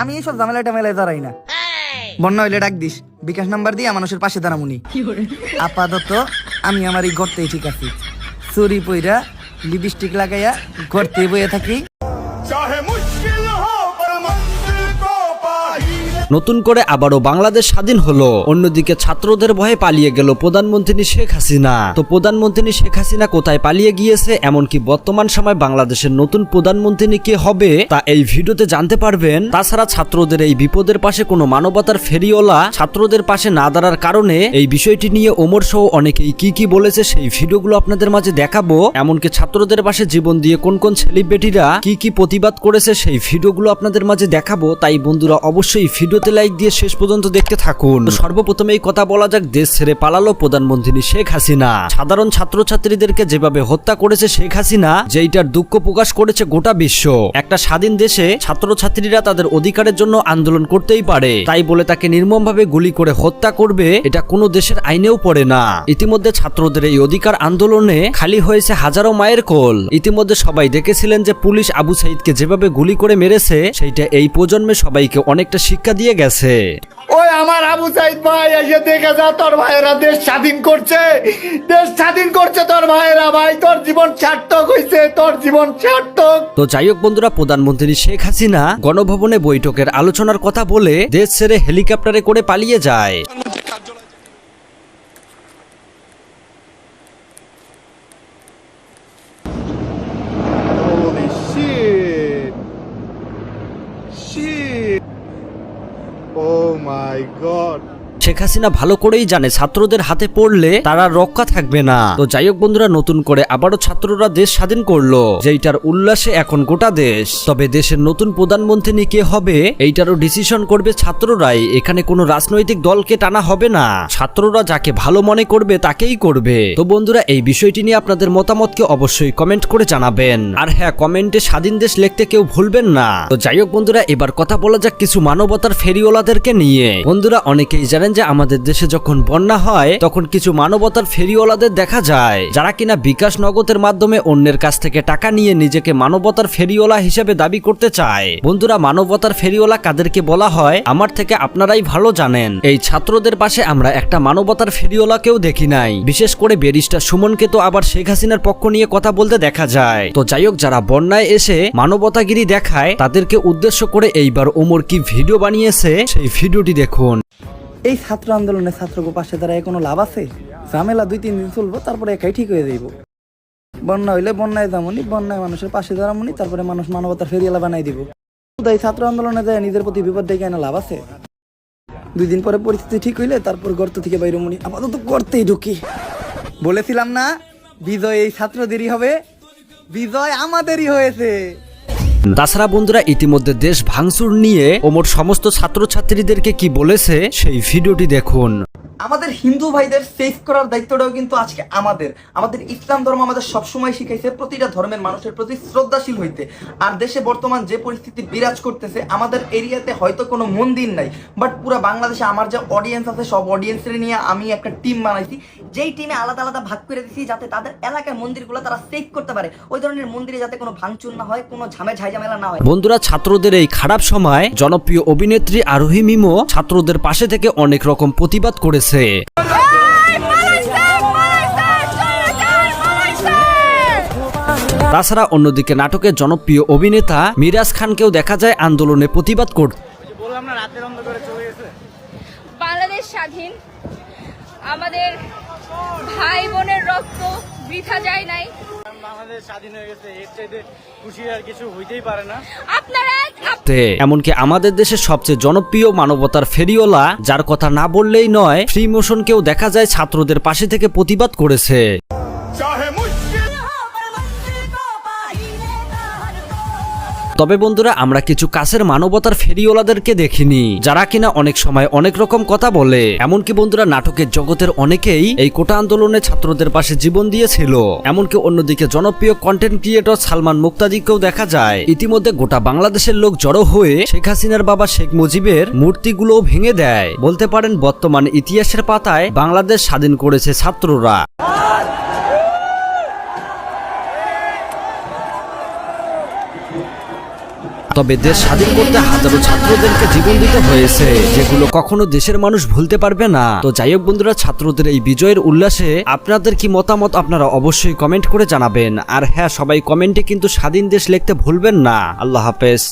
আমি এইসব ঝামেলা টামেলায় দাঁড়াই না। বন্যা হইলে ডাক দিস। বিকাশ নাম্বার দিয়ে মানুষের পাশে দাঁড়ামুনি আপাতত আমি আমার এই গর্তেই ঠিক আছি। চুরি পইরা লিপস্টিক লাগাইয়া গর্তে বইয়ে থাকি। নতুন করে আবারও বাংলাদেশ স্বাধীন হলো। অন্যদিকে ছাত্রদের ভয়ে পালিয়ে গেল প্রধানমন্ত্রী শেখ হাসিনা। তো প্রধানমন্ত্রী শেখ হাসিনা কোথায় পালিয়ে গিয়েছে, এমনকি বর্তমান সময় বাংলাদেশের নতুন প্রধানমন্ত্রী কে হবে, তা এই ভিডিওতে জানতে পারবেন। তাছাড়া ছাত্রদের এই বিপদের পাশে কোনো মানবতার ফেরিওলা ছাত্রদের পাশে না দাঁড়ার কারণে এই বিষয়টি নিয়ে ওমর সহ অনেকেই কি কি বলেছে সেই ভিডিওগুলো আপনাদের মাঝে দেখাবো। এমনকি ছাত্রদের পাশে জীবন দিয়ে কোন কোন সেলিব্রিটিরা কি কি প্রতিবাদ করেছে সেই ভিডিওগুলো আপনাদের মাঝে দেখাবো। তাই বন্ধুরা, অবশ্যই ভিডিওতে লাইক দিয়ে শেষ পর্যন্ত দেখতে থাকুন। সর্বপ্রথমে এই কথা বলা যাক, দেশ ছেড়ে পালালো প্রধানমন্ত্রী শেখ হাসিনা। সাধারণ ছাত্রছাত্রীদেরকে যেভাবে হত্যা করেছে শেখ হাসিনা, যেইটার দুঃখ প্রকাশ করেছে গোটা বিশ্ব। একটা স্বাধীন দেশে ছাত্রছাত্রীরা তাদের অধিকারের জন্য আন্দোলন করতেই পারে। তাই বলে তাকে নির্মমভাবে গুলি করে হত্যা করবে, এটা কোনো দেশের আইনেও পড়ে না। ইতিমধ্যে ছাত্রদের এই অধিকার আন্দোলনে খালি হয়েছে হাজারো মায়ের কোল। ইতিমধ্যে সবাই দেখেছিলেন যে পুলিশ আবু সাইদকে যেভাবে গুলি করে মেরেছে, সেইটা এই প্রজন্মে সবাইকে অনেকটা শিক্ষা দিয়ে গেছে। ওই আমার আবু সাইদ ভাই এসে দেখে যা তোর ভাইয়েরা দেশ স্বাধীন করছে। দেশ স্বাধীন করছে তোর ভাইয়েরা ভাই তোর জীবন সার্থক হয়েছে তোর জীবন সার্থক। তো যাই হোক বন্ধুরা প্রধানমন্ত্রী শেখ হাসিনা গণভবনে বৈঠকের আলোচনার কথা বলে দেশ ছেড়ে হেলিকপ্টারে করে পালিয়ে যায়। Holy shit. Oh my god. Sheikh Hasina ভালো করেই জানে ছাত্রদের হাতে পড়লে তারা রক্ষা থাকবে না। তো যাই হোক বন্ধুরা, নতুন করে আবারও ছাত্ররা দেশ স্বাধীন করল, যেইটার উল্লাসে এখন গোটা দেশ। তবে দেশের নতুন প্রধানমন্ত্রী কে হবে, এইটারও ডিসিশন করবে ছাত্ররাই। এখানে কোনো রাজনৈতিক দলকে টানা হবে না। ছাত্ররা যাকে ভালো মনে করবে, তাকেই করবে। তো বন্ধুরা, এই বিষয়টি নিয়ে আপনাদের মতামতকে অবশ্যই কমেন্ট করে জানাবেন। আর হ্যাঁ কমেন্টে স্বাধীন দেশ লিখতে কেউ ভুলবেন না। তো যাই হোক বন্ধুরা, এবার কথা বলা যাক কিছু মানবতার ফেরিওয়ালাদেরকে নিয়ে। বন্ধুরা, অনেকেই জানেন যে আমাদের দেশে যখন বন্যা হয়, তখন কিছু মানবতার ফেরিওয়ালাদের দেখা যায়, যারা কিনা বিকাশ নগদের মাধ্যমে অন্যের কাছ থেকে টাকা নিয়ে নিজেকে মানবতার ফেরিওয়ালা হিসেবে দাবি করতে চায়। বন্ধুরা, মানবতার ফেরিওয়ালা কাদেরকে বলা হয়, আমার থেকে আপনারাই ভালো জানেন। এই ছাত্রদের পাশে আমরা একটা মানবতার ফেরিওয়ালাকেও দেখি নাই। বিশেষ করে ব্যারিস্টার সুমনকে তো আবার শেখ হাসিনার পক্ষ নিয়ে কথা বলতে দেখা যায়। তো যাই হোক, যারা বন্যায় এসে মানবতাগিরি দেখায়, তাদেরকে উদ্দেশ্য করে এইবার ওমর কি ভিডিও বানিয়েছে, সেই ভিডিওটি দেখুন। এই ছাত্র আন্দোলনে ছাত্রকে পাশে দাঁড়ায় কোনো লাভ আছে? ঝামেলা দুই, তিন দিন চলবো, তারপরে একাই ঠিক হয়ে যাইব। বন্যা হইলে বন্যায় যামনি, বন্যায় মানুষের পাশে দাঁড়ামনি, তারপরে মানুষ মানবতার ফেরিয়ালা বানাই দিব। তাই ছাত্র আন্দোলনে যায়, নিজের প্রতি বিপদ ডেকে আনা, লাভ আছে? দুই দিন পরে পরিস্থিতি ঠিক হইলে তারপর গর্ত থেকে বাইরে মনি আপাতত গর্তেই ঢুকি। বলেছিলাম না, বিজয় এই ছাত্রদেরই হবে? বিজয় আমাদেরই হয়েছে। তাছাড়া বন্ধুরা, ইতিমধ্যে দেশ ভাঙচুর নিয়ে ওমর সমস্ত ছাত্রছাত্রীদেরকে কি বলেছে, সেই ভিডিওটি দেখুন। আমাদের হিন্দু ভাইদের সেভ করার দায়িত্বটাও কিন্তু আজকে আমাদের। আমাদের ইসলাম ধর্ম আমাদের সবসময় শিখাইছে প্রতিটা ধর্মের মানুষের প্রতি শ্রদ্ধাশীল হইতে। আর দেশে বর্তমান যে পরিস্থিতি বিরাজ করতেছে, আমাদের এরিয়াতে হয়তো কোনো মন্দির নাই বাট পুরো বাংলাদেশে আমার যে অডিয়েন্স আছে, সব অডিয়েন্সের নিয়ে আমি একটা টিম বানাইছি। যেই টিমে আলাদা আলাদা ভাগ করে দিছি, যাতে তাদের এলাকার মন্দিরগুলো তারা সেভ করতে পারে। ওই ধরনের মন্দিরে যাতে কোনো ভাঙচুর না হয়, কোনো ঝামে ঝাইঝামেলা না হয় বন্ধুরা ছাত্রদের এই খারাপ সময় জনপ্রিয় অভিনেত্রী আরোহী মিমো ছাত্রদের পাশে থেকে অনেক রকম প্রতিবাদ করেছে। তাছাড়া অন্যদিকে নাটকের জনপ্রিয় অভিনেতা মিরাজ খানকেও দেখা যায় আন্দোলনে প্রতিবাদ করতে বাংলাদেশ স্বাধীন। আমাদের ভাই বোনের রক্ত বৃথা যায় নাই। বাংলাদেশ স্বাধীন হয়ে গেছে এর চাইতে খুশি আর কিছু হইতেই পারে না। আপনারা এমনকি আমাদের দেশের সবচেয়ে জনপ্রিয় মানবতার ফেরিওলা যার কথা না বললেই নয় ফ্রি মোশনকেও দেখা যায় ছাত্রদের পাশে থেকে প্রতিবাদ করেছে। তবে বন্ধুরা, আমরা কিছু কাছের মানবতার ফেরিওয়ালাদেরকে দেখিনি, যারা কিনা অনেক সময় অনেক রকম কথা বলে। এমনকি বন্ধুরা, নাটকের জগতের অনেকেই এই কোটা আন্দোলনে ছাত্রদের পাশে জীবন দিয়েছিল। এমনকি অন্যদিকে জনপ্রিয় কন্টেন্ট ক্রিয়েটর সালমান মুক্তাদিকেও দেখা যায়। ইতিমধ্যে গোটা বাংলাদেশের লোক জড়ো হয়ে শেখ হাসিনার বাবা শেখ মুজিবের মূর্তিগুলো ভেঙে দেয়। বলতে পারেন, বর্তমান ইতিহাসের পাতায় বাংলাদেশ স্বাধীন করেছে ছাত্ররা। তবে দেশ স্বাধীন করতে হাজারো ছাত্রদেরকে জীবন দিতে হয়েছে, যেগুলো কখনো দেশের মানুষ ভুলতে পারবে না। তো যাই হোক বন্ধুরা, ছাত্রদের এই বিজয়ের উল্লাসে আপনাদের কি মতামত আপনারা অবশ্যই কমেন্ট করে জানাবেন। আর হ্যাঁ সবাই কমেন্টে কিন্তু স্বাধীন দেশ লিখতে ভুলবেন না। আল্লাহ হাফেজ।